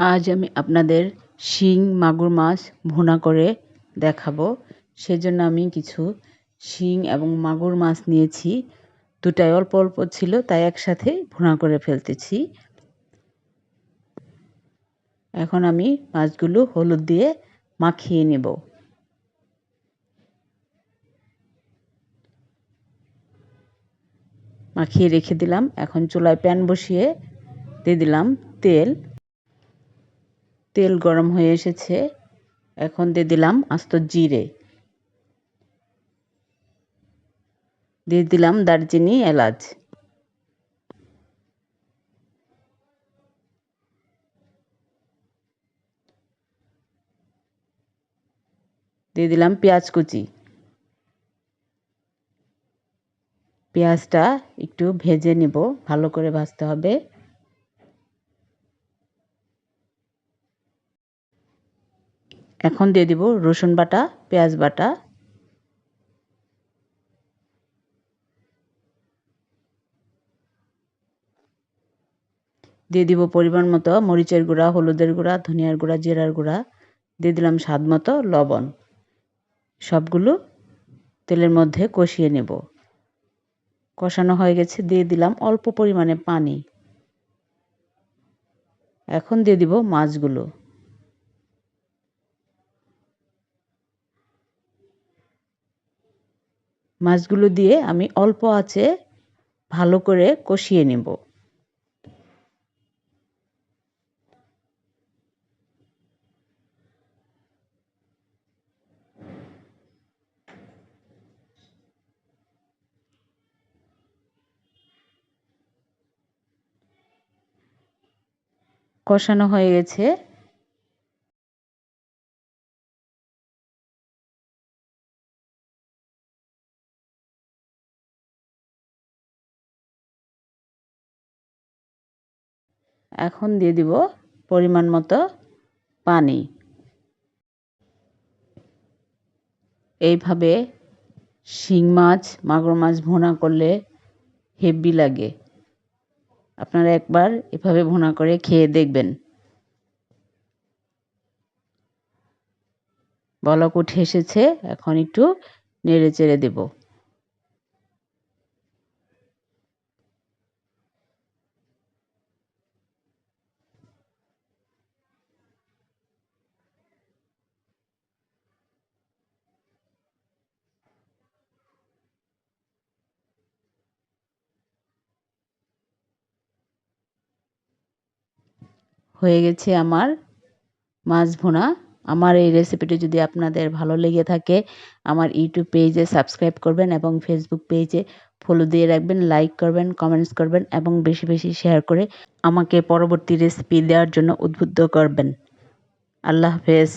আজ আমি আপনাদের শিং, মাগুর মাছ ভুনা করে দেখাবো। সেজন্য আমি কিছু শিং এবং মাগুর মাছ নিয়েছি। দুটাই অল্প অল্প ছিল, তাই একসাথে ভুনা করে ফেলতেছি। এখন আমি মাছগুলো হলুদ দিয়ে মাখিয়ে নেব। মাখিয়ে রেখে দিলাম। এখন চুলায় প্যান বসিয়ে দিয়ে দিলাম তেল। তেল গরম হয়ে এসেছে। এখন দিয়ে দিলাম আস্ত জিরে। দিয়ে দিলাম দারচিনি, এলাচ। দিয়ে দিলাম পেঁয়াজ কুচি। পেঁয়াজটা একটু ভেজে নিব, ভালো করে ভাজতে হবে। এখন দিয়ে দিব রসুন বাটা, পেঁয়াজ বাটা। দিয়ে দিব পরিমাণ মতো মরিচের গুঁড়া, হলুদের গুঁড়া, ধনিয়ার গুঁড়া, জিরার গুঁড়া। দিয়ে দিলাম স্বাদ মতো লবণ। সবগুলো তেলের মধ্যে কষিয়ে নেব। কষানো হয়ে গেছে, দিয়ে দিলাম অল্প পরিমাণে পানি। এখন দিয়ে দিব মাছগুলো। মাছগুলো দিয়ে আমি অল্প আছে ভালো করে কষিয়ে নেব। কষানো হয়ে গেছে। এখন দিয়ে দিব পরিমাণ মতো পানি। এইভাবে শিং মাছ, মাগুর মাছ ভোনা করলে হেভি লাগে। আপনারা একবার এভাবে ভুনা করে খেয়ে দেখবেন। বলক উঠে এসেছে, এখন একটু নেড়ে চেড়ে দেবো। হয়ে গেছে আমার মাছ ভোনা। আমার এই রেসিপিটি যদি আপনাদের ভালো লেগে থাকে, আমার ইউটিউব পেজে সাবস্ক্রাইব করবেন এবং ফেসবুক পেজে ফলো দিয়ে রাখবেন লাইক করবেন কমেন্টস করবেন এবং বেশি বেশি শেয়ার করে আমাকে পরবর্তী রেসিপি দেওয়ার জন্য উদ্বুদ্ধ করবেন। আল্লাহ হাফেজ।